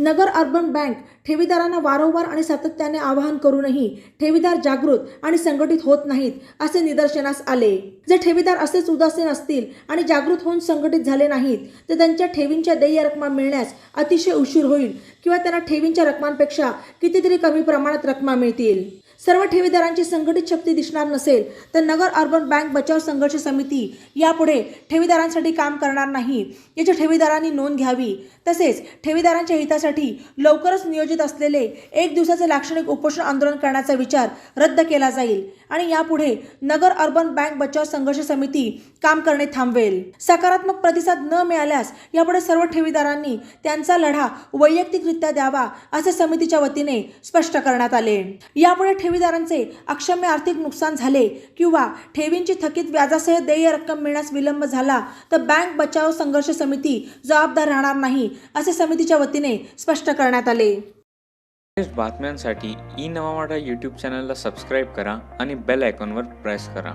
नगर urban bank ठेवीदारांना वारंवार आणि सातत्याने आवाहन करूनही ठेवीदार जागृत आणि संघटित होत नाहीत असे निदर्शनास आले. जर ठेवीदार असेच उदासीन असतील आणि जागृत होऊन संघटित झाले नाहीत तर त्यांच्या ठेवींच्या देय रकमा मिळण्यास अतिशय उशीर होईल किंवा त्यांना ठेवींच्या रकमांपेक्षा कितीतरी कमी प्रमाणात रकमा मिळतील. सर्व ठेवीदारांची संघटित शक्ती दिसणार नसेल तर नगर अर्बन बँक बचाव संघर्ष समिती यापुढे ठेवीदारांसाठी काम करणार नाही. याची ठेवीदारांनी नोंद घ्यावी. तसेच ठेवीदारांच्या हितासाठी लवकरच नियोजित असलेले एक दिवसाचे लाक्षणिक उपोषण आंदोलन करण्याचा विचार रद्द केला जाईल आणि यापुढे नगर अर्बन बँक बचाव संघर्ष समिती काम करणे थांबवेल. सकारात्मक प्रतिसाद न मिळाल्यास यापुढे सर्व ठेवीदारांनी त्यांचा लढा वैयक्तिकरित्या द्यावा असे समितीच्या वतीने स्पष्ट करण्यात आले. यापुढे ठेवीदारांचे अक्षम्य आर्थिक नुकसान झाले किंवा ठेवींची थकीत व्याजासह देय रक्कम मिळण्यास विलंब झाला तर बँक बचाव संघर्ष समिती जबाबदार राहणार नाही असे समितीच्या वतीने स्पष्ट करण्यात आले. बातम्यांसाठी ई नवा मराठा यूट्यूब चॅनलला सबस्क्राईब करा आणि बेल आयकॉनवर प्रेस करा.